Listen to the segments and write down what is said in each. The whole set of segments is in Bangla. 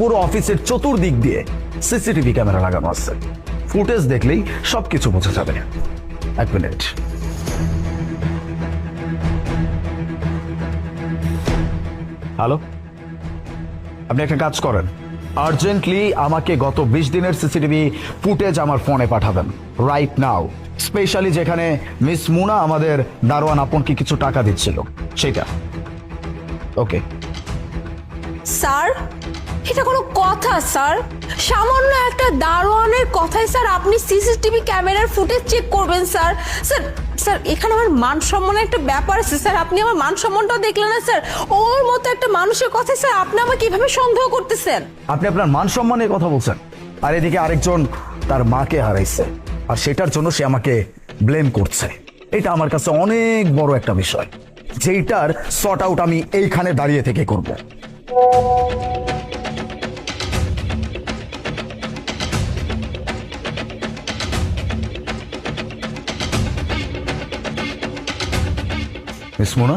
পুরো অফিসের চতুর্দিক দিয়ে সিসিটিভি ক্যামেরা লাগানো আছে। ফুটেজ দেখলেই সবকিছু বোঝা যাবে। এক মিনিট। হ্যালো? আপনি একটা কাজ করেন। আর্জেন্টলি আমাকে গত বিশ দিনের সিসিটিভি ফুটেজ আমার ফোনে পাঠাবেন। রাইট নাও স্পেশালি যেখানে মিস মুনা আমাদের দারোয়ান আপনকে কিছু টাকা দিচ্ছিল। সেটা। ওকে স্যার এটা কোনো কথা, স্যার। সামান্য একটা দারোয়ানের কথায় স্যার, আপনি সিসিটিভি ক্যামেরার ফুটেজ চেক করবেন, স্যার। স্যার স্যার, এখানে আমার মান সম্মানের একটা ব্যাপার আছে, স্যার। আপনি আমার মান সম্মানটাও দেখলেন না, স্যার। ওর মতো একটা মানুষের কথায় স্যার, আপনি আমাকে কীভাবে সন্দেহ করতেছেন? আপনি আপনার মান সম্মানের কথা বলছেন, আর এদিকে আরেকজন তার মাকে হারাইছে, আর সেটার জন্য সে আমাকে ব্লেম করছে। এটা আমার কাছে অনেক বড় একটা বিষয়। যেইটার শর্ট আউট আমি এইখানে দাঁড়িয়ে থেকে করব। মিস মোনা,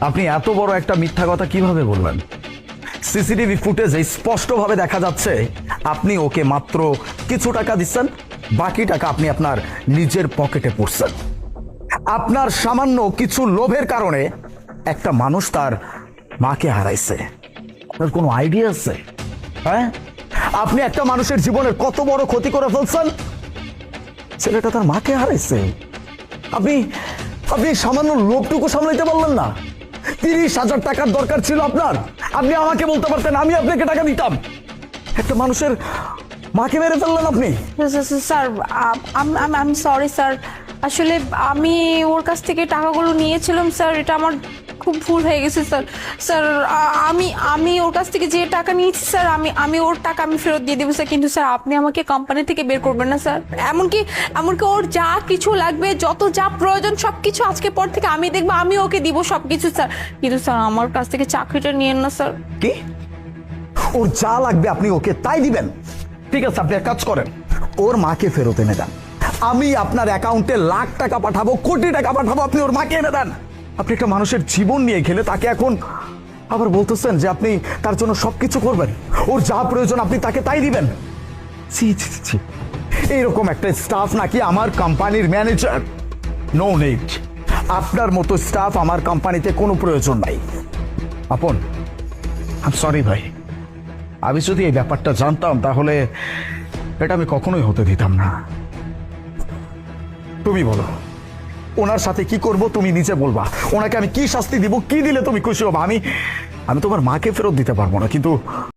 আপনি এত বড় একটা মিথ্যা কথা কীভাবে বললেন সিসিটিভি ফুটেজে স্পষ্টভাবে দেখা যাচ্ছে, আপনি ওকে মাত্র কিছু টাকা দিচ্ছেন, বাকি টাকা আপনি আপনার নিজের পকেটে পড়ছেন আপনার সামান্য কিছু লোভের কারণে একটা মানুষ তার মাকে হারাইছে। আপনার কোনো আইডিয়া আছে? হ্যাঁ? আপনি একটা মানুষের জীবনের কত বড় ক্ষতি করে ফেলছেন? ছেলেটা তার মাকে হারাইছে। আপনি আপনি সামান্য লোকটুকু সামলাইতে পারলেন না। তিরিশ হাজার টাকার দরকার ছিল আপনার। আপনি আমাকে বলতে পারতেন, আমি আপনাকে টাকা দিতাম। একটা মানুষের মাকে মেরে ফেললেন আপনি। স্যার আমি সরি স্যার আসলে আমি ওর কাছ থেকে টাকাগুলো নিয়েছিলাম স্যার এটা আমার খুব ভুল হয়ে গেছে, স্যার। স্যার আমি আমি ওর কাছ থেকে যে টাকা নিয়েছি, স্যার, আমি আমি ওর টাকা আমি ফেরত দিয়ে দেবো, স্যার। কিন্তু, স্যার, আপনি আমাকে কোম্পানি থেকে বের করবেন না, স্যার। এমনকি এমনকি ওর যা কিছু লাগবে, যত যা প্রয়োজন সব কিছু আজকে পর থেকে আমি দেখব, আমি ওকে দিব সব কিছু স্যার। কিন্তু, স্যার, আমার কাছ থেকে চাকরিটা নিয়েন না, স্যার। কি? ওর যা লাগবে আপনি ওকে তাই দিবেন? ঠিক আছে, আপনি এক কাজ করেন। ওর মাকে ফেরত এনে দেন। আমি আপনার অ্যাকাউন্টে লাখ টাকা পাঠাবো, কোটি টাকা পাঠাবো, আপনি ওর মাকে এনে দেন। আপনি একটা মানুষের জীবন নিয়ে খেলে তাকে এখন আবার বলতেছেন যে আপনি তার জন্য সবকিছু করবেন। ওর যা প্রয়োজন আপনি তাকে তাই দিবেন। ছি ছি এইরকম একটা স্টাফ নাকি আমার কোম্পানির ম্যানেজার নো নিড আপনার মতো স্টাফ আমার কোম্পানিতে কোনো প্রয়োজন নাই। আপন আম সরি ভাই। আমি যদি এই ব্যাপারটা জানতাম তাহলে এটা আমি কখনোই হতে দিতাম না। তুমি বলো। ওনার সাথে কি করব তুমি নিজে বলবা। ওনাকে আমি কি শাস্তি দিব, কি দিলে তুমি খুশি হবা? আমি আমি তোমার মাকে ফেরত দিতে পারব না, কিন্তু